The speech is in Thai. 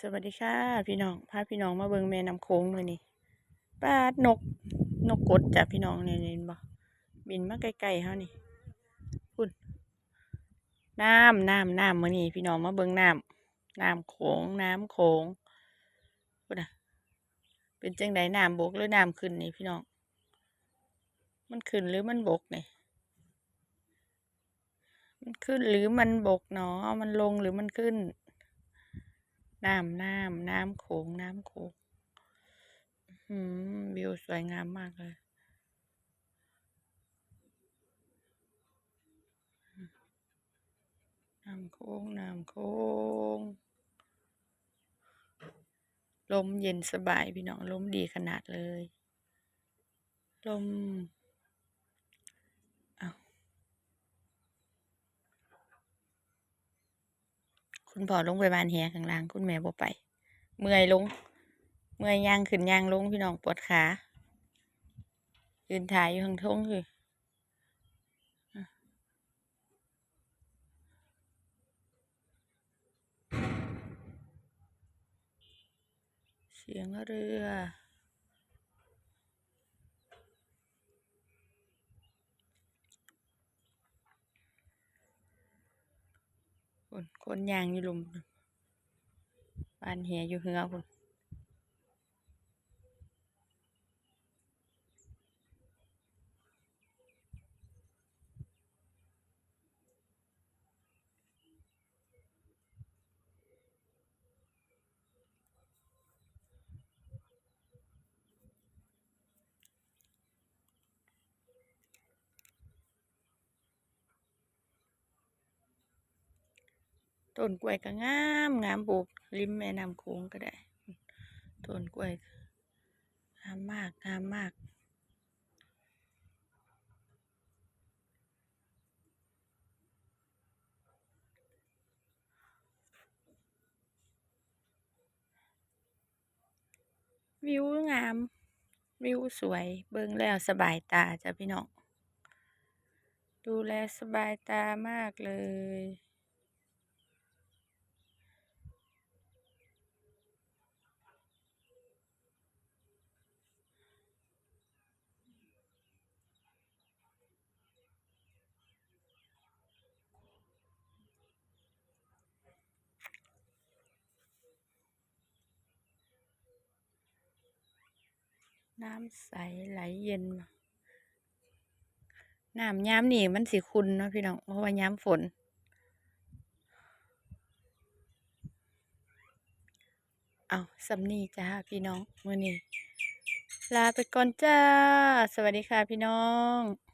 สวัสดีค่ะพี่น้องพาพี่น้องมาเบิงแม่น้ำโค้งเลยนี่ปลานกนกกดจ้ะพี่น้องเนี่ยเห็นบ่บินมาใกลๆเฮานี่พุ่นน้ำน้ำน้ำมื้อนี้พี่น้องมาเบิงน้ำน้ำโขงน้ำโขงพุ่นน่ะเป็นจังไดน้ำบกหรือน้ำขึ้นนี่พี่น้อง มันขึ้นหรือมันบกนี่มันขึ้นหรือมันบกเนาะมันลงหรือมันขึ้น น้ำน้ำน้ำโขงน้ำโขงวิวสวยงามมากเลยน้ำโค้งน้ำโค้งลมเย็นสบายพี่น้องลมดีขนาดเลย ลมเอา คุณพ่อลงไปบ้านเฮียข้างล่างคุณแม่บ่ไป เมื่อยลง เมื่อยย่างขึ้นย่างลงพี่น้องปวดขายืนถ่ายอยู่ข้างทงคือเสียงเรือ คนคนยางอยู่หลุมบ้านเหียอยู่เหือคุณ ต้นกล้วยก็งามงามปลูกริมแม่น้ำโขงก็ได้ต้นกล้วยงามมากงามมากวิวงาม วิวสวย เบิ่งแล้วสบายตาจ้ะพี่น้อง ดูแลสบายตามากเลย น้ำใสไหลเย็น น้ำย้ำนี่มันสีคุณเนาะพี่น้อง เพราะว่าย้ำฝน เอาสำนีจ้าพี่น้องมื่อนี้ ลาไปก่อนจ้า สวัสดีค่ะพี่น้อง